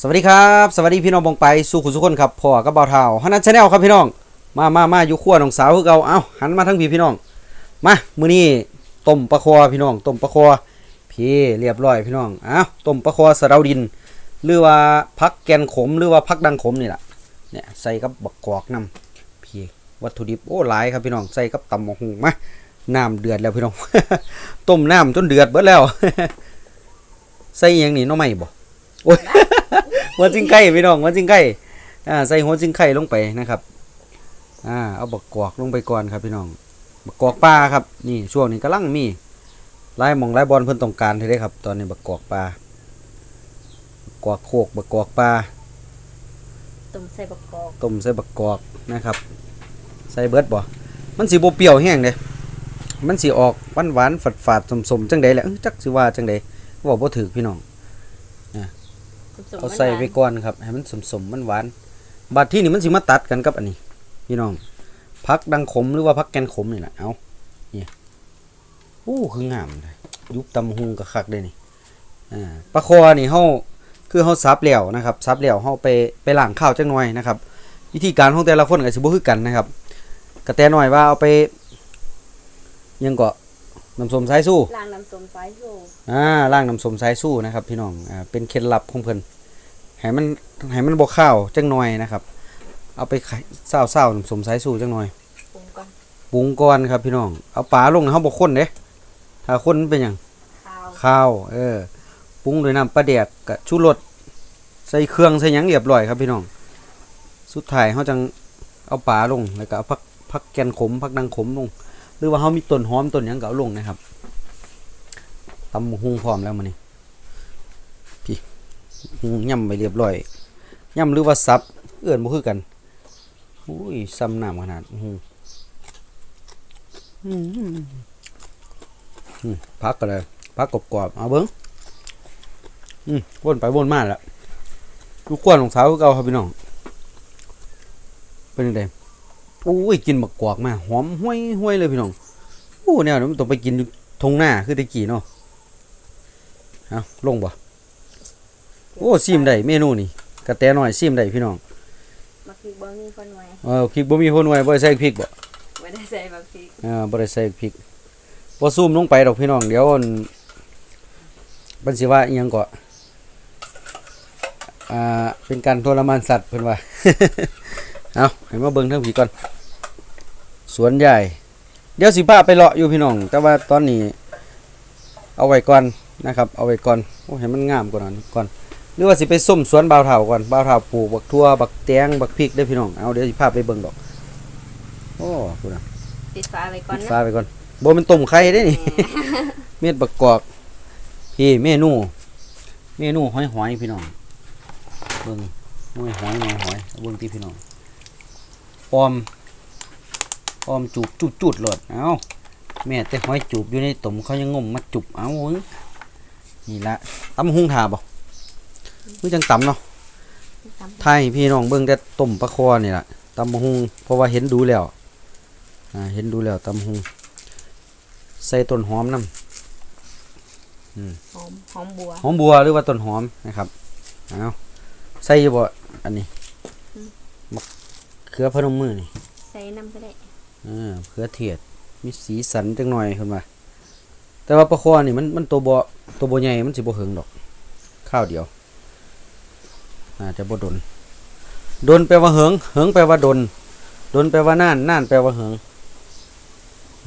สวัสดีครับสวัสดีพี่น้องบงไปสู่คุณสุคนครับพ่อกับเบาเท้าฮันนันชาแนลครับพี่น้อง มามามาอยู่ขั้วน้องสาวคือเก่าเอ้าหันมาทั้งพี่พี่น้อง มามื้อนี้ต้มปลาคอพี่น้องต้มปลาคอพี่เรียบร้อยพี่น้องเอ้าต้มปลาคอสะเดาดิน หรือว่าพักแกนขมหรือว่าพักดังขมนี่แหละเนี่ยใส่กับบักกอกน้ำพี่วัตถุดิบโอ้หลายครับพี่น้องใส่กับตำมะฮุงมาน้ำเดือดแล้วพี่น้องต้มน้ำจนเดือดเบิดแล้ว ใส่ยังนี่น้องไม่บ่ โอ้ยหัวจิงไก่พี่น้องหัวจิงไก่อ่าใส่หัวจิงไก่ลงไปนะครับอ่าเอาบักกอกลงไปก่อนครับพี่น้องบักกอกปลาครับนี่ช่วงนี้กำลังมีหลายหมองหลายบอลเพิ่นต้องการให้ได้ครับ ตอนนี้บักกอกปลาบักกอกโคกบักกอกปลาต้มใส่บักกอกต้มใส่บักกอกนะครับ ใส่เบิดบ่มันสิบ่เปรี้ยวแห้งเด้มันสิออกหวานหวานๆฝาดฝาดๆสมๆจังใดแหละเอ้ยจักสิว่าจังใดเว้าบ่ถูกพี่น้อง สมๆเอาใส่ไปหวานก่อนครับ ให้มันสมสมมันหวานๆบัดที่นี่มันสิมาตัดกันกับอันนี้ พี่น้องพักดังขมหรือว่าพักแกนขมนี่แหละเอาเนี่ยโอ้คืองามเลยยุบตำหุงกับคักได้นี่อ่าปลาคอนี่เฮาคือเฮาซับแล้วนะครับซับแล้วเฮาไปไปล้างข้าวจังหน่อยนะครับ วิธีการของแต่ละคนก็สิบ่คือกันนะครับกระแตหน่อยว่าเอาไปยังก็ น้ำส้มสายสู้ล้างน้ำส้มสายชูอ่าล่างน้ำส้มสายสู้นะครับ พี่น้องอ่าเป็นเคล็ดลับของเพิ่นให้มันให้มันบ่ข้าวจังหน่อยนะครับ เอาไปไข่เศร้าเศร้าๆน้ำส้มสายสู้จังหน่อยปรุงก่อนปรุงก่อนครับพี่น้องเอาปลาลงนะเฮาบ่ข้นเด้ถ้าข้นมันเป็นหยังข้าวข้าวเออปรุงด้วยน้ำปลาแดกกับชูรสใส่เครื่องใส่หยังเรียบร้อยครับพี่น้อง สุดท้ายเฮาจังเอาปลาลงแล้วก็เอาผักผักแกนขมผักดังขมลง หรือว่าเฮามีต้นหอมต้นยังเก็เอาลงนะครับตำหุงพร้อมแล้วมื้อนี้พี่หุงย่ำไปเรียบร้อยย่ำหรือว่าซับเอื้อนบ่คือกันอุ้ยซ้ำน้ำขนาดหุงอืมอืมพักก็เลยพักกรอบๆเอาเบิ้งอืมวนไปวนมาแล้วลูกขวนของสาวคือเก่าครับพี่น้องเป็นยังไง อุ้ยกินบักกวากมาหอมห้วยห้วยเลยพี่น้องโอ้เนี่ยมันต้องไปกินอยู่ทงหน้าคือตะกี้เนาะเอาลงบ่โอ้ซิมได้เมนูนี่กระแตหน่อยซิมได้พี่น้องมะพริกบ่มีคนไว้เออพริกบ่มีคนไว้บ่ได้ใส่พริกบ่ไม่ได้ใส่มะพริกอ่าบ่ได้ใส่พริกบ่ซูมลงไปดอกพี่น้องเดี๋ยวอันมันสิว่าอีหยังก็อ่าเป็นการทรมานสัตว์เพิ่นว่า เอาให้มาเบิ่งเทั้งผีก่อน สวนใหญ่ เดี๋ยวสิพาไปเลาะอยู่พี่น้อง แต่ว่าตอนนี้ เอาไว้ก่อนนะครับ เอาไว้ก่อนโอ้ให้มันงามกว่านั้นก่อน หรือว่าสิไปส้มสวนบ่าวเฒ่าก่อนบ่าวเฒ่าปลูกบักทั่วบักแตงบักพริกเด้อพี่น้อง เอาเดี๋ยวสิพาไปเบิ่งดอก โอ้พุ่นน่ะปิดฝาไว้ก่อปินดนะฟ้าไปก่อนบ่เป็นต้มไข่เด้นี่ เม็ดบักกอกพี่เมนู เมนูหอยหอยๆพี่น้อง เบิ่งหอยหอยหอยหอยเอาเบิ่งที่พี่น้อง ออมออมจูบจุดจุดๆโลดเอ้าแม่แต่หอยจูบอยู่ในตุ่มเขายังงมมาจุบเอาเบิ่งนี่ละตำหุงถาบ่คือจังตำเนาะตำไทยพี่น้องเบิ่งแต่ต้มปลาคอนี่ล่ะตำบักหุงเพราะว่าเห็นดูแล้วอ่าเห็นดูแล้วตำบักหุงใส่ต้นหอมน้ำหอมหอมบัวหอมบัวหรือว่าต้นหอมนะครับเอาใส่อยู่บ่อันนี้อืมมะเขือพนมมือนี่ใส่น้ำก็ได้อ่าเขือเทียดมีสีสันจังหน่อยคุณว่าแต่ว่าปลาคอนี่มันมันตัวบ่ตัวบ่ใหญ่มันสิบ่เหิงดอกข้าวเดียวอาจจะบ่ดนดนแปลว่าเหิงเหิงแปลว่าดนดนแปลว่าน่านน่านแปลว่าเหิง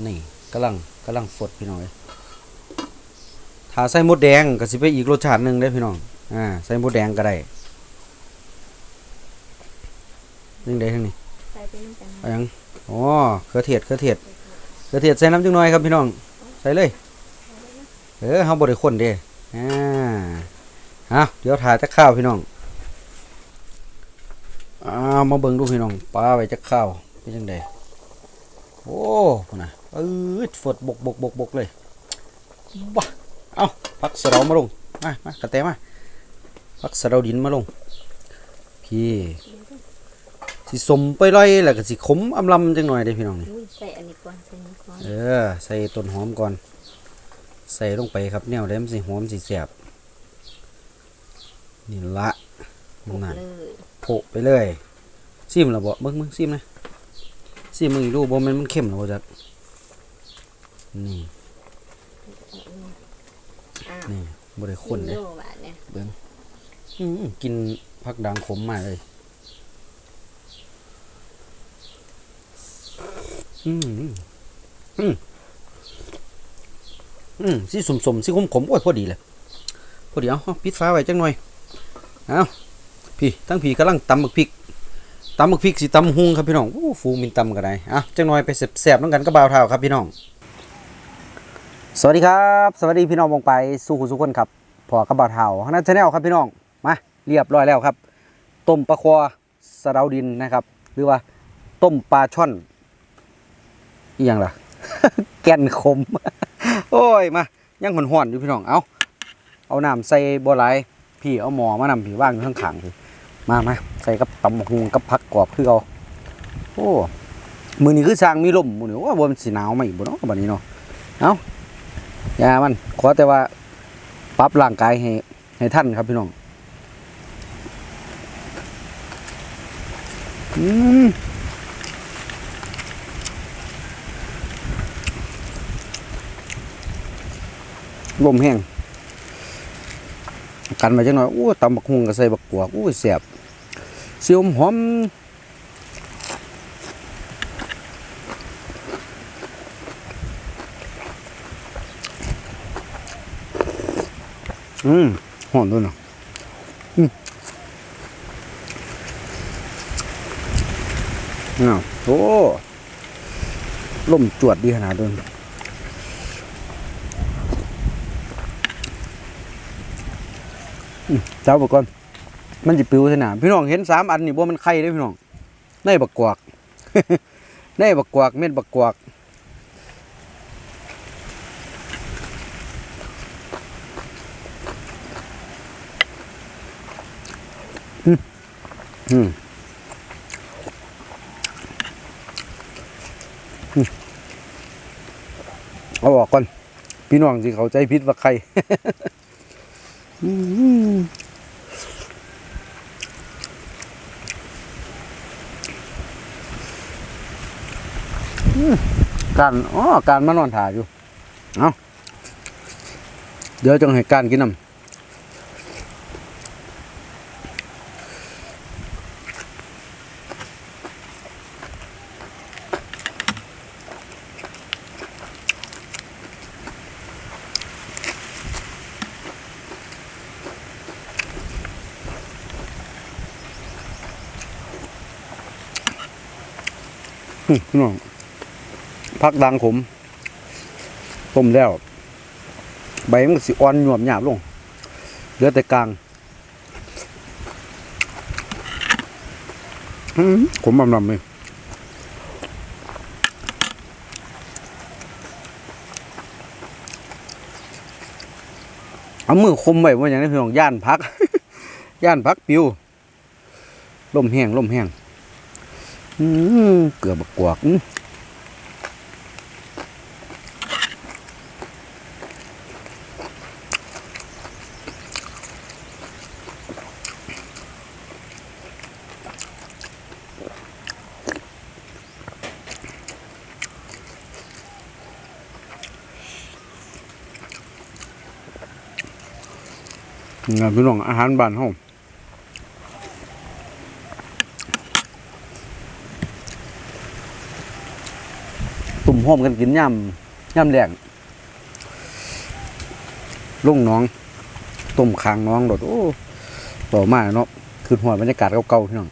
นี่กำลังกำลังฟดพี่น้องเอ้ยถ้าใส่มดแดงก็สิไปอีกรสชาติหนึงได้อพี่น้องอ่าใส่มดแดงก็ได้นึงได้ทั้งนี้ ใส่ไปน้ำกันเอาหยังอ๋อเขือเทียดเขือเทียดเขือเทียดใส่น้ำจังหน่อยครับพี่น้อง ใส่เลย เออเฮาบ่ได้คนเด้อ่าฮะเดี๋ยวถ่ายจักข้าวพี่น้องอ่ามาเบิ่งดูพี่น้องปลาไว้จักข้าวเป็นจังไดโอ้พุ่นน่ะเอ้ยฝดบกบกบกบกเลยบ้าเอาพักสะเดามาลงมามากระแตมาพักสะเดาดินมาลงพี่ สิสมไปร่อยแล้วก็สิขมอำลำจังหน่อยเด้พี่น้องนี่อุ้ยใส่อันนี้ก่อนใส่นี้ก่อนเออใส่ต้นหอมก่อน ใส่ลงไปครับแนวได้มันสิหอมสิแสบนี่ละปลูกนั่นเลยโผะไปเลยซิมแล้วบ่เบิ่งมึงซิมนะซิมมึงอีกดูบ่แมันมันเข้มแล้วบ่จักนี่อ้าวนี่บ่ได้ข้นเด้โลบาทเนี่ยเบิ่งอื้อกินผักด่างขมมาเลย อืมอืมอืมอืมสีสมสีขมๆโอ้ยพอดีเลยพอดีเอาปิดฟ้าไว้จังหน่อยเอาพี่ทั้งพี่กำลังตำบักพริกตำบักพริกสิตำหุงครับพี่น้องโอ้ฟูมินตำก็ได้อะจังหน่อยไปแซ่บๆน้ำกันก็บ่าวเท่าครับพี่น้อง สวัสดีครับ สวัสดีพี่น้องวงไปสู่คุณสุคนครับพอกระบะเทาฮันนันชาแนลครับพี่น้องมาเรียบร้อยแล้วครับ ต้มปลาควาสะเดาดินนะครับ หรือว่าต้มปลาช่อน อีหยังล่ะ แก่นขมโอ้ย มายังหอนหอนๆอยู่พี่น้องเอาเอาน้ำใส่บัวไหลพี่เอาหมอมานำพี่ว่างอยู่ข้างๆพี่มามาใส่กับตำบักหุงกับผักกรอบคือเอาโอ้มือนี้คือสร้างมีลมมือนี้ว่าบนสีหนาวไหมาอีกบ่เนาะบัดนี้เนาะยามันขอแต่ว่าปรับร่างกายให้ให้ท่านครับพี่น้องอืม ลมแห้งกันมาจังหน่อยโอ้ตำบักฮุงกับใส่บักกวกโอ้แสบเสียวหอมอืมหอมด้วยเนาะอืมอ้าวโอ้ลมจวดดีขนาดนั้นอืม เจ้าบอกก่อนมันจะปิวสนามพี่น้องเห็นสามอันนี่บ่มันไข่ได้พี่น้องในบักกวากในบักกวากเม็ดบักกวากอืมอืมอืมเอาออกก่อน พี่น้องสิเขาใจพิษว่าใคร การอ๋อการมานอนถ่ายอยู่ เอาเดี๋ยวจงให้การกินน้ำ พี่น้องพักดังขมต้มแล้ว ใบมันก็สิอ่อนหยวบหยาบลงเหลือแต่กลางอื้อขมบำลำเลยเอามือคมไว้ว่าอย่างนี้พี่น้องย่านพัก ย่านพักปิวลมแห้งลมแห้ง เกลือบกวกอื้องานพี่น้องอาหารบ้านเฮา ห้อมกันกินย่ำย่ำแรงลุงน้องต้มคางน้องโดดโอ้ต่อมาเนาะคือหัวบรรยากาศเก่าๆพี่น้อง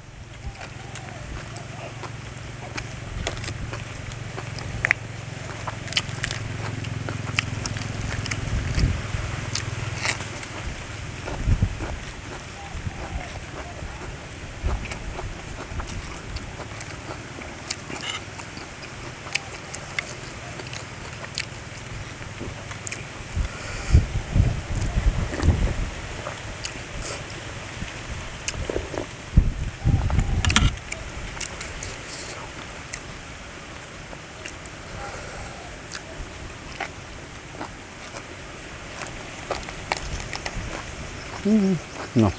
เนาะ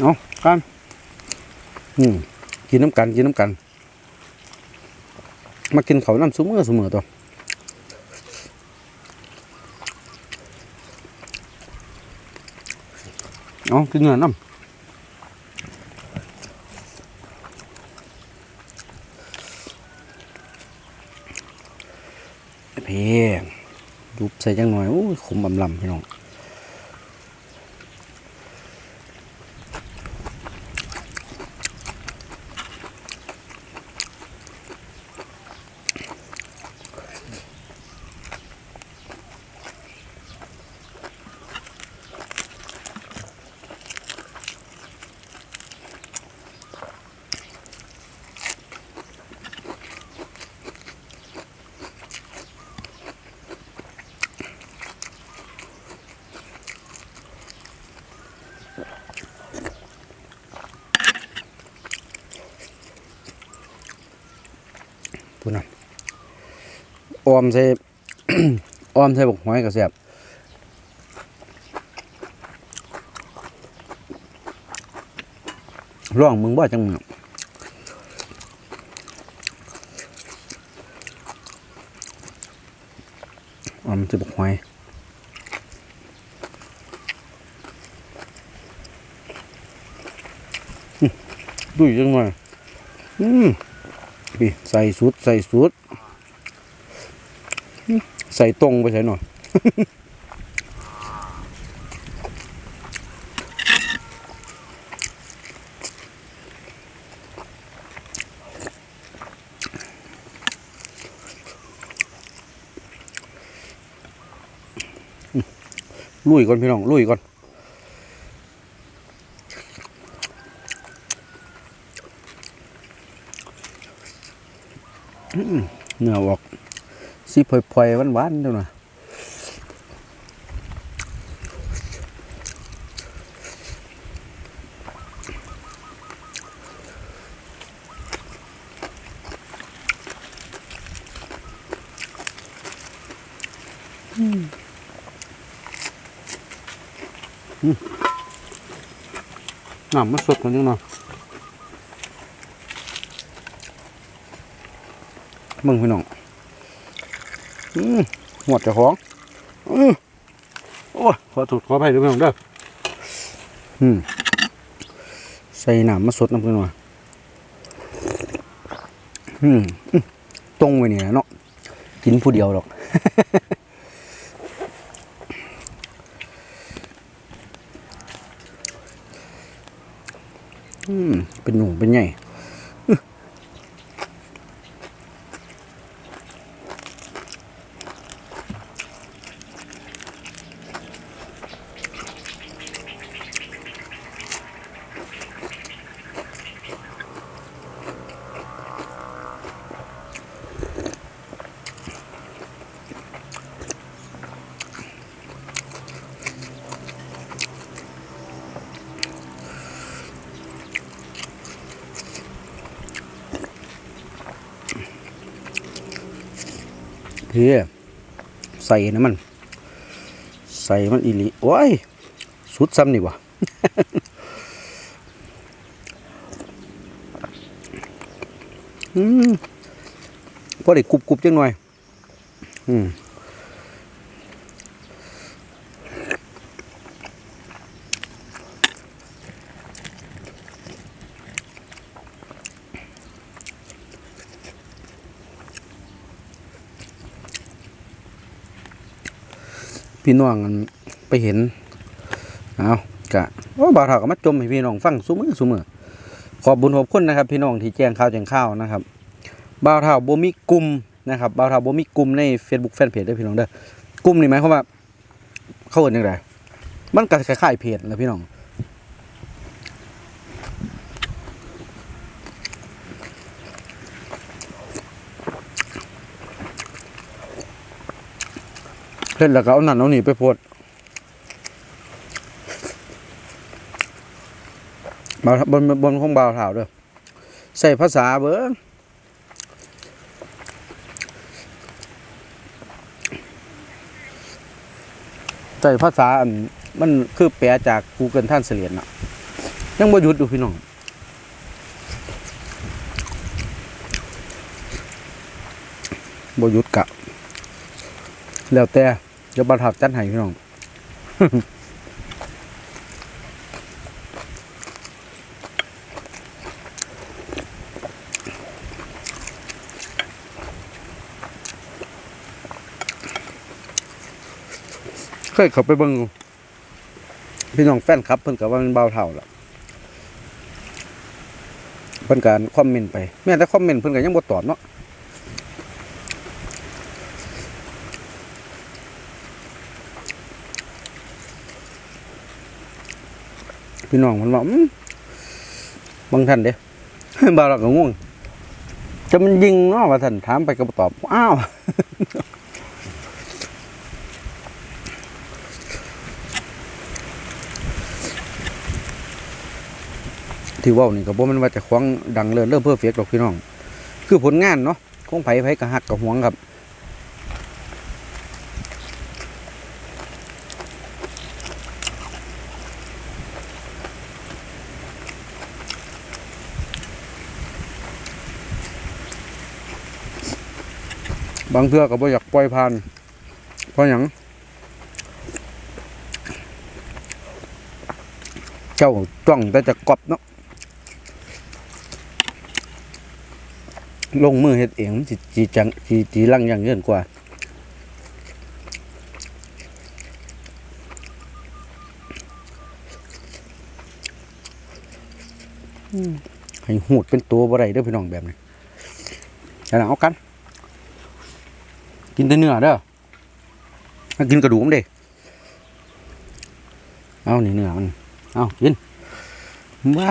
เอากันอืมกินน้ำกัน กินน้ำกัน มากินเขาน้ำซุ้มเมื่อเสมอตัว เอากินเนื้อน้ำเพียงยุบใส่จังหน่อยโอ้ยขมบำลำพี่น้อง ออมใส่ออมใส่บกหอยกับแซ่บร่องมึงบ่จังมึงออมใส่บกหอยดุยจังหน่อยอืมพี่ใส่สุด ใส่สุด ใส่ตรงไปใส่หน่อยลุยก่อนพี่น้องลุยก่อนเนื้อออก สีพลอยๆหวานๆเดี๋ยวนะน้ำมันสดกันจังเนาะมึงพี่น้องอืม หมดเจ้าของอือโอ้ยขอถูกขอไปด้วยพี่น้องเด้ออืมใส่น้ำมาสดน้ำกันหน่อยอืมอื้อตรงไว้นี่นะเนาะกินผู้เดียวหรอกอืมเป็นหนุ่มเป็นใหญ่ เฮียใส่นะมัน ใส่มันอีหลีโอ้ยสุดซ้ำนี่วะอืมพอได้กรุบกรุบจังหน่อย อืม พี่น้องไปเห็นเอากะโอ้บ่าวเฒ่าก็มาจมให้พี่น้องฟังซุมือซุมือขอบบุญขอบคุณนะครับ พี่น้องที่แจ้งข่าวแจ้งข่าวนะครับบ่าวเฒ่าบ่มีกลุ่มนะครับบ่าวเฒ่าบ่มีกลุ่มใน Facebook แฟนเพจเด้อพี่น้องเด้อกลุ่มนี่หมายความว่า เขาเอิ้นจังไดมันก็คล้ายๆเพจนะพี่น้อง เล่นแล้วก็เอานั่นเอานี่ไปโพดบาบนบนของบาวถาเด้อใส่ภาษาเบิ้งใส่ภาษาอันมันคือแปลจาก Google Translate น่ะยังบ่หยุดอยู่พี่น้องบ่หยุดกะ แล้วแต่ ดี๋ยวบ่าวเฒ่าจัดให้พี่น้องเคยเข้าไปเบิ่งพี่น้องแฟนครับ เพิ่นก็ว่ามันเบาเท่าล่ะเพิ่นการคอมเมนต์ไป แม้แต่คอมเมนต์เพิ่นก็ยังบ่ตอบเนาะ พี่น้องมันว่าอืมบางท่านเด้บ่าวเราก็ง่วงจะมันยิงเนาะว่าท่านถามไปก็ตอบอ้าวที่ว้านี่ก็บ่มันว่าจะควงดังเลิศเริ่มเพอร์เฟกต์หรอกพี่น้อง คือผลงานเนาะของไผไผก็ฮักก็หวงครับ บางเทื่อก็บ่อยากปล่อยผ่าน เพราะหยังเจ้าจ้องแต่จะกอบเนาะลงมือเฮ็ดเองมันสิจีจังจีจีลังอย่างเยินกว่า ให้หูดเป็นตัวบ่ได้เด้อพี่น้องแบบนี้อย่าเอากัน กินแต่เนื้อเด้อถ้ากินกระดูกมันเด้เอานี่เนื้อมัน เอากินว้า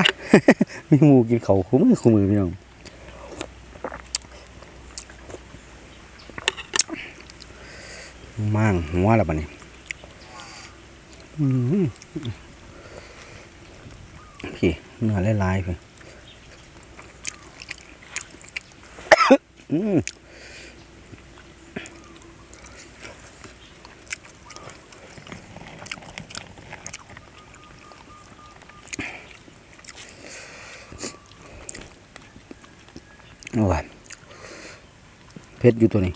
มีหมูกินเขาวคุ้มือคุ้มือพี่น้องมั่างหัวแล้วบัดนี้อื้อหือพี่เนื้อลายๆไปอืม โอ้ยเพชรอยู่ตัวนี้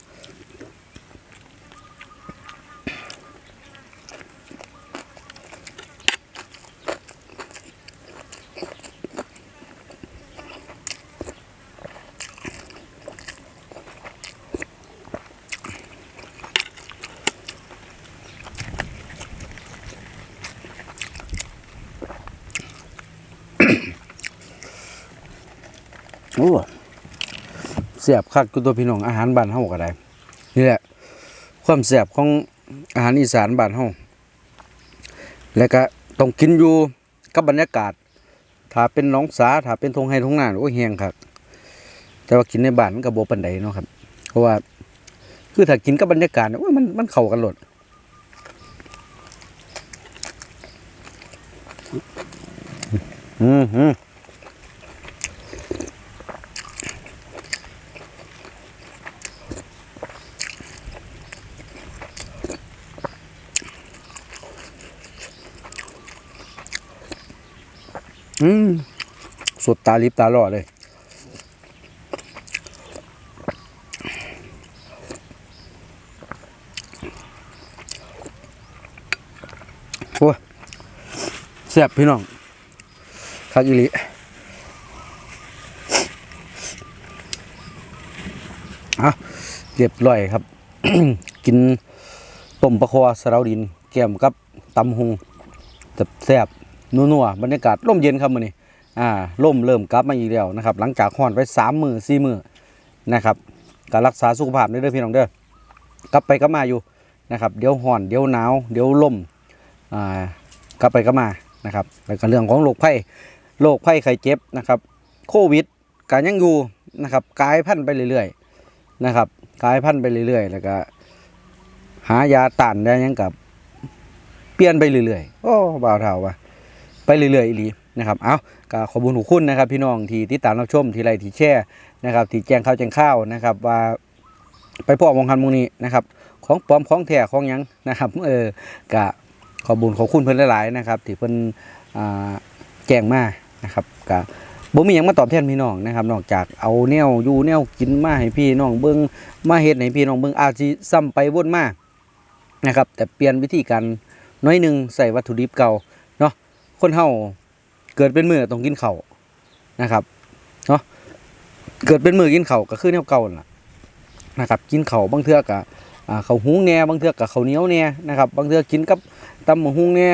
โอ้เสียบคักกูตัวพี่น้องอาหารบ้านเฮาก็ได้นี่แหละ ความเสียบของอาหารอีสานบ้านเฮาแล้วก็ต้องกินอยู่กับบรรยากาศ ถ้าเป็นน้องสาถ้าเป็นทงไห้ทงนาโอ้ยแห้งครับแต่ว่ากินในบ้านมันก็บ่ปานใดเนาะครับ เพราะว่า คือถ้ากินกับบรรยากาศโอ้ยมันมันเข้ากันหลดอืมอืม อืมสดตาลิบตาหล่อเลยโอ้แซ่บพี่น้องคักอีหลีอะเรียบร้อยครับ กินต้มปลาคอสะดาดิน แก้มกับตำหุงแซ่บ นัวๆบรรยากาศร่มเย็นครับมื้อนี้อ่าล่มเริ่มกลับมาอีกแล้วนะครับ หลังจากห้อนไปสามมือสี่มือนะครับการรักษาสุขภาพเด้อพี่น้องเด้อกลับไปกลับมาอยู่นะครับเดี๋ยวห้อนเดี๋ยวหนาวเดี๋ยวล่มอ่ากลับไปกลับมานะครับแล้วก็เรื่องของโรคไข้โรคไข้ไข้เจ็บนะครับ โควิดการยังอยู่นะครับกลายพันธุ์ไปเรื่อยๆนะครับกลายพันธุ์ไปเรื่อยๆ แล้วก็หายาต้านได้ยังกับเปลี่ยนไปเรื่อยๆโอ้บ่าวเท่าว่ะ เรื่อยๆอีหลีนะครับเอาก็ขอบุญหูคุณนะครับ พี่น้องที่ติดตามรับชมที่ไลค์ที่แชร์นะครับที่แจ้งข่าวแจ้งข่าวนะครับ ว่าไปพ่อมองคันมงนี้นะครับ ของปลอมของแท้ของยังนะครับเออกะขอบุญขอบคุณเพิ่นหลายๆนะครับที่เพิ่นอ่าแจ้งมานะครับก็บ่มีหยังมาตอบแทนพี่น้องนะครับ นอกจากเอาแนวอยู่แนวกินมาให้พี่น้องเบิ่งมาเฮ็ดให้พี่น้องเบิ่งอาจสิซ้ำไปวนมานะครับ แต่เปลี่ยนวิธีการน้อยหนึงใส่วัตถุดิบเก่า คนเฮาเกิดเป็นมือต้องกินเข้านะครับเนาะเกิดเป็นมือกินเข้าก็คือแนวเก่านั่นล่ะนะครับ กินเข้าบางเทือกอ่าข้าหุงแน่บางเทือก็ข้าเหนียวแน่นะครับ บางเทือกินกับตำบักหุ่งแน่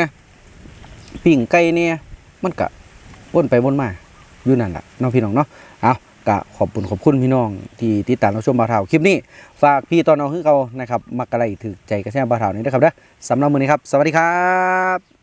ปิ้งไก่แน่มันก็วนไปวนมาอยู่นั่นแหละน้องพี่น้องเนาะเอาก็ขอบคุณขอบคุณพี่น้องที่ติดตามรับชมบาเฒ่าคลิปนี้ ฝากพี่ตอนเอาคือเขานะครับมักอะไรถือใจกระแสบ่าเฒ่านี้ด้วยครับเด้อสำหรับมือนี้ครับ สวัสดีครับ